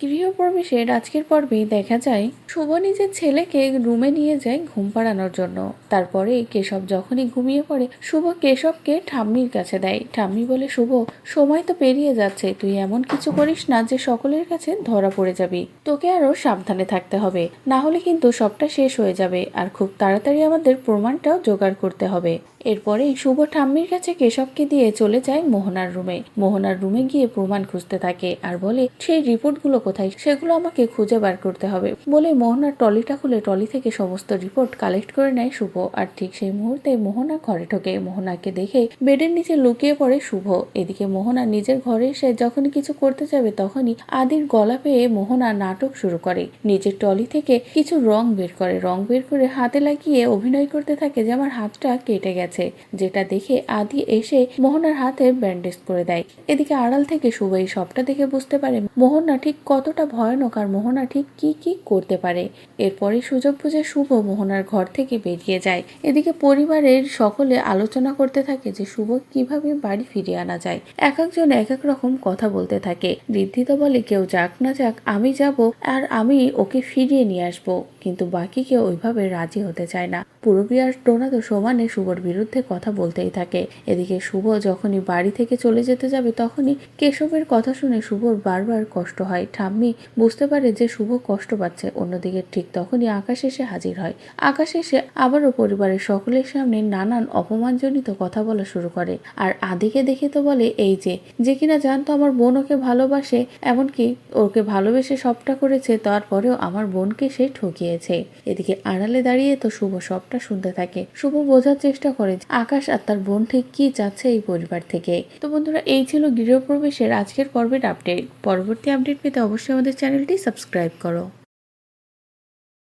গৃহপ্রবেশের আজকের পর্বে দেখা যায়, শুভ নিজের ছেলেকে রুমে নিয়ে যায় ঘুম পাড়ানোর জন্য। তারপরে কেশব যখনই ঘুমিয়ে পড়ে, শুভ কেশবকে ঠাম্মির কাছে দেয়। ঠাম্মি বলে, শুভ, সময় তো পেরিয়ে যাচ্ছে। তুই এমন কিছু করিস না যে সকলের কাছে ধরা পড়ে যাবি। তোকে আরও সাবধানে থাকতে হবে। না হলে কিন্তু সবটা শেষ হয়ে যাবে। আর খুব তাড়াতাড়ি আমাদের প্রমাণটাও জোগাড় করতে হবে। এরপরেই শুভ ঠাম্মির কাছে কেশবকে দিয়ে চলে যায় মোহনার রুমে। মোহনার রুমে গিয়ে প্রমাণ খুঁজতে থাকে আর বলে, সেই রিপোর্টগুলো কোথায়? সেগুলো আমাকে খুঁজে বার করতে হবে। বলে মোহনার টলিটা খুলে টলি থেকে সমস্ত রিপোর্ট কালেক্ট করে নেয় শুভ। আর ঠিক সেই মুহূর্তে মোহনা ঘরে ঢোকে। মোহনাকে দেখে বেডের নিচে লুকিয়ে পড়ে শুভ। এদিকে মোহনা নিজের ঘরে এসে যখনই কিছু করতে যাবে তখনই আদির গলা পেয়ে মোহনা নাটক শুরু করে। নিজের টলি থেকে কিছু রং বের করে। রং বের করে হাতে লাগিয়ে অভিনয় করতে থাকে যে, আমার হাতটা কেটে গেছে। যেটা দেখে আদি এসে মোহনার হাতে ব্যান্ডেজ করে দেয়। এদিকে আড়াল থেকে শুভ এই সবটা দেখে বুঝতে পারে মোহনা ঠিক কতটা ভয়ানক আর মোহনা ঠিক কি কি করতে পারে। এরপরে সুযোগ বুঝে শুভ মোহনার ঘর থেকে বেরিয়ে যায়। এদিকে পরিবারের সকলে আলোচনা করতে থাকে যে শুভ কীভাবে বাড়ি ফিরিয়ে আনা যায়। এক একজন এক এক রকম কথা বলতে থাকে। ঋদ্ধি তো বলে, কেউ যাক না যাক, আমি যাব আর আমি ওকে ফিরিয়ে নিয়ে আসব। কিন্তু বাকি কেউ ওইভাবে রাজি হতে চায় না। পূরবী আর টোনা তো সমানে শুভর বিরুদ্ধে কথা বলতেই থাকে। এদিকে শুভ যখনই বাড়ি থেকে চলে যেতে যাবে, তখনই কেশবের কথা শুনে শুভর বারবার কষ্ট হয়। ঠাম্মি বুঝতে পারে যে শুভ কষ্ট পাচ্ছে। অন্যদিকে ঠিক তখনই আকাশ এসে হাজির হয়। আকাশ এসে আবারও পরিবারের সকলের সামনে নানান অপমানজনিত কথা বলা শুরু করে। আর আদিকে দেখে তো বলে, এই যে যে কিনা জানতো আমার বোন ওকে ভালোবাসে, এমনকি ওকে ভালোবেসে সবটা করেছে, তারপরেও আমার বোনকে সে ঠকিয়েছে। এদিকে আড়ালে দাঁড়িয়ে তো শুভ সবটা শুনতে থাকে। শুভ বোঝার চেষ্টা করে যে আকাশ আর তার বোন ঠিক কি চাচ্ছে এই পরিবার থেকে। তো বন্ধুরা, এই ছিল গৃহপ্রবেশের আজকের পর্বের আপডেট পরবর্তী আপডেট পেতে অবশ্যই আমাদের চ্যানেলটি সাবস্ক্রাইব করো।